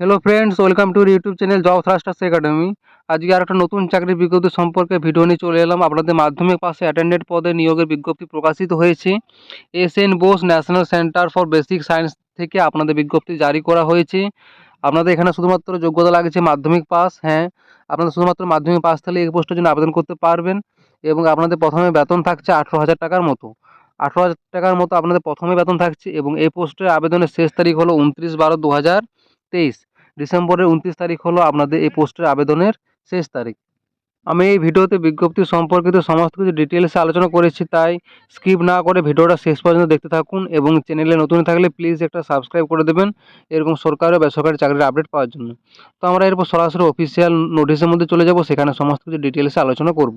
Hello friends welcome to YouTube channel job thrusters academy আজকে আর একটা নতুন চাকরির বিজ্ঞপ্তি সম্পর্কে ভিডিও নিয়ে চলে এলাম। আপনাদের মাধ্যমিক পাশে অ্যাটেন্ডেড পদে নিয়োগের বিজ্ঞপ্তি প্রকাশিত হয়েছে। S N Bose National Centre for Basic Science থেকে আপনাদের বিজ্ঞপ্তি জারি করা হয়েছে। আপনাদের এখানে শুধুমাত্র যোগ্যতা লাগছে মাধ্যমিক পাস হ্যাঁ। আপনাদের শুধুমাত্র মাধ্যমিক পাস থাকলে এই পোস্টের জন্য আবেদন করতে পারবেন এবং আপনাদের প্রথমে বেতন থাকছে আঠেরো হাজার টাকার মতো। আঠেরো হাজার টাকার মতো আপনাদের প্রথমে বেতন থাকছে এবং এই পোস্টের আবেদনের শেষ তারিখ হলো উনত্রিশ বারো দু হাজার তেইশ। ডিসেম্বরের উনত্রিশ তারিখ হলো আপনাদের এই পোস্টের আবেদনের শেষ তারিখ। আমি এই ভিডিওতে বিজ্ঞপ্তি সম্পর্কিত সমস্ত কিছু ডিটেলসে আলোচনা করেছি, তাই স্কিপ না করে ভিডিওটা শেষ পর্যন্ত দেখতে থাকুন এবং চ্যানেলে নতুন থাকলে প্লিজ একটা সাবস্ক্রাইব করে দেবেন, এরকম সরকারি ও বেসরকারি চাকরির আপডেট পাওয়ার জন্য। তো আমরা এরপর সরাসরি অফিসিয়াল নোটিশের মধ্যে চলে যাব, সেখানে সমস্ত কিছু ডিটেলসে আলোচনা করব।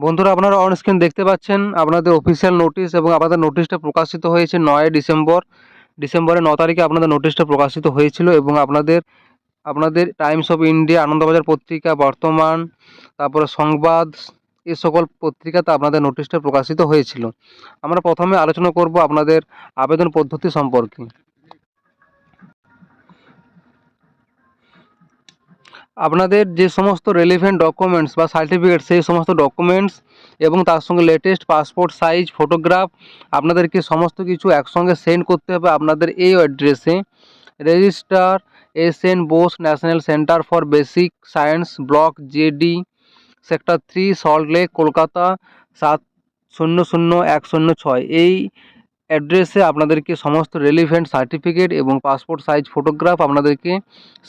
বন্ধুরা, আপনারা অন স্ক্রিন দেখতে পাচ্ছেন আপনাদের অফিসিয়াল নোটিশ এবং আপনাদের নোটিশটা প্রকাশিত হয়েছে নয় ডিসেম্বর। ডিসেম্বরের ন তারিখে আপনাদের নোটিশটা প্রকাশিত হয়েছিল এবং আপনাদের আপনাদের টাইমস অফ ইন্ডিয়া আনন্দবাজার পত্রিকা, বর্তমান, তারপরে সংবাদ, এ সকল পত্রিকাতে আপনাদের নোটিশটা প্রকাশিত হয়েছিল। আমরা প্রথমে আলোচনা করব আপনাদের আবেদন পদ্ধতি সম্পর্কে। আপনাদের যে সমস্ত রেলিভেন্ট ডকুমেন্টস বা সার্টিফিকেট সেই সমস্ত ডকুমেন্টস এবং তার সঙ্গে লেটেস্ট পাসপোর্ট সাইজ ফটোগ্রাফ আপনাদেরকে সমস্ত কিছু একসঙ্গে সেন্ড করতে হবে আপনাদের এই অ্যাড্রেসে register S N Bose National Centre for Basic Science block JD sector three Salt Lake Kolkata সাত শূন্য শূন্য এক শূন্য ছয়। এই অ্যাড্রেসে আপনাদেরকে সমস্ত রেলিভেন্ট সার্টিফিকেট এবং পাসপোর্ট সাইজ ফটোগ্রাফ আপনাদেরকে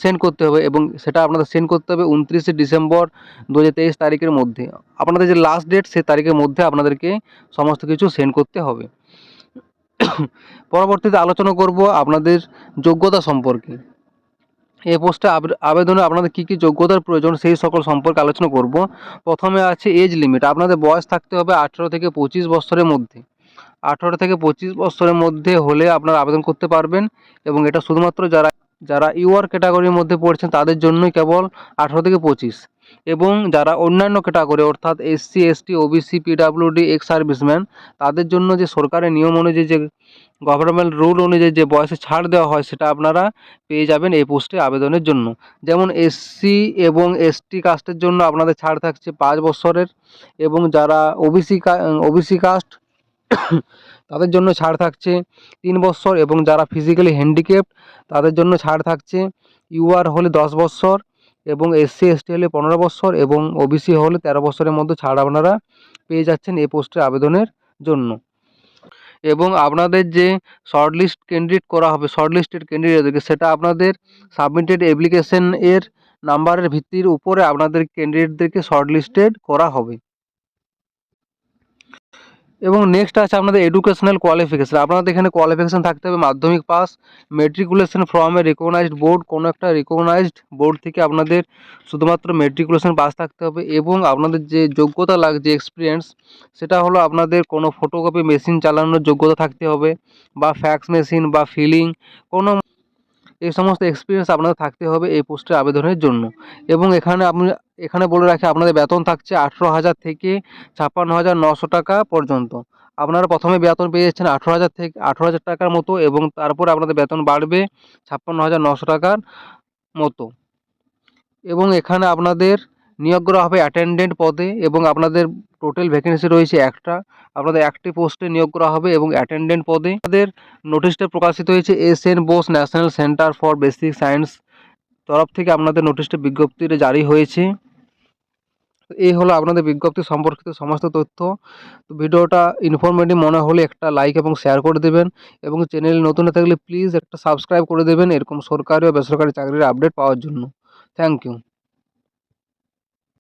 সেন্ড করতে হবে এবং সেটা আপনাদের সেন্ড করতে হবে উনত্রিশে ডিসেম্বর দু হাজার তেইশ তারিখের মধ্যে। আপনাদের যে লাস্ট ডেট সে তারিখের মধ্যে আপনাদেরকে সমস্ত কিছু সেন্ড করতে হবে। পরবর্তীতে আলোচনা করব আপনাদের যোগ্যতা সম্পর্কে। এই পোস্টে আবেদনে আপনাদের কী কী যোগ্যতার প্রয়োজন সেই সকল সম্পর্কে আলোচনা করব। প্রথমে আছে এজ লিমিট আপনাদের বয়স থাকতে হবে আঠেরো থেকে পঁচিশ বছরের মধ্যে। আঠেরো থেকে পঁচিশ বছরের মধ্যে হলে আপনারা আবেদন করতে পারবেন এবং এটা শুধুমাত্র যারা যারা ইউআর ক্যাটাগরির মধ্যে পড়ছেন তাদের জন্যই কেবল আঠেরো থেকে পঁচিশ। এবং যারা অন্যান্য ক্যাটাগরি অর্থাৎ SC, ST, OBC, PWD, ex serviceman, তাদের জন্য যে সরকারের নিয়ম অনুযায়ী যে গভর্নমেন্ট রুল অনুযায়ী যে বয়সে ছাড় দেওয়া হয় সেটা আপনারা পেয়ে যাবেন এই পোস্টে আবেদনের জন্য। যেমন এসসি এবং এসটি কাস্টের জন্য আপনাদের ছাড় থাকছে পাঁচ বছরের এবং যারা ওবিসি ওবিসি কাস্ট তাদের জন্য ছাড় থাকছে তিন বছর এবং যারা ফিজিক্যালি হ্যান্ডিক্যাপড তাদের জন্য ছাড় থাকছে ইউআর হলে দশ বছর এবং এসসি এসটি হলে পনেরো বছর এবং ওবিসি হলে তেরো বছরের মধ্যে ছাড় আপনারা পেয়ে যাচ্ছেন এই পোস্টে আবেদনের জন্য। এবং আপনাদের যে শর্ট লিস্ট ক্যান্ডিডেট করা হবে শর্ট লিস্টেড ক্যান্ডিডেটদেরকে সেটা আপনাদের সাবমিটেড অ্যাপ্লিকেশন এর নাম্বারের ভিত্তির উপরে আপনাদের ক্যান্ডিডেটদেরকে শর্ট লিস্টেড করা হবে। এবং নেক্সট আছে আপনাদের এডুকেশনাল কোয়ালিফিকেশান আপনাদের এখানে কোয়ালিফিকেশান থাকতে হবে মাধ্যমিক pass matriculation from recognised board কোনো একটা রিকগনাইজড বোর্ড থেকে আপনাদের শুধুমাত্র মেট্রিকুলেশন পাস থাকতে হবে এবং আপনাদের যে যোগ্যতা লাগছে এক্সপিরিয়েন্স সেটা হলো আপনাদের কোনো ফটোকপি মেশিন চালানোর যোগ্যতা থাকতে হবে বা ফ্যাক্স মেশিন বা ফিলিং কোনো এই সমস্ত এক্সপিরিয়েন্স আপনাদের থাকতে হবে এই পোস্টে আবেদনের জন্য। এবং এখানে আপনি এখানে বলে রাখি, আপনাদের বেতন থাকছে আঠেরো হাজার থেকে ছাপ্পান্ন হাজার নশো টাকা পর্যন্ত। আপনারা প্রথমে বেতন পেয়ে যাচ্ছেন আঠেরো হাজার থেকে, আঠেরো হাজার টাকার মতো এবং তারপরে আপনাদের বেতন বাড়বে ছাপ্পান্ন হাজার নশো টাকার মতো। এবং এখানে আপনাদের নিয়োগ করা হবে অ্যাটেন্ডেন্ট পদে এবং আপনাদের টোটাল ভ্যাকেন্সি রয়েছে একটা। আপনাদের একটি পোস্টে নিয়োগ করা হবে এবং অ্যাটেন্ডেন্ট পদে আমাদের নোটিশটা প্রকাশিত হয়েছে, S N Bose National Centre for Basic Science তরফ থেকে আপনাদের নোটিশটা বিজ্ঞপ্তিটা জারি হয়েছে। এই হলো আপনাদের বিজ্ঞপ্তি সম্পর্কিত সমস্ত তথ্য। তো ভিডিওটা ইনফরমেটিভ মনে হলে একটা লাইক এবং শেয়ার করে দেবেন এবং চ্যানেল নতুন থাকলে প্লিজ একটা সাবস্ক্রাইব করে দেবেন এরকম সরকারি ও বেসরকারি চাকরির আপডেট পাওয়ার জন্য। Thank you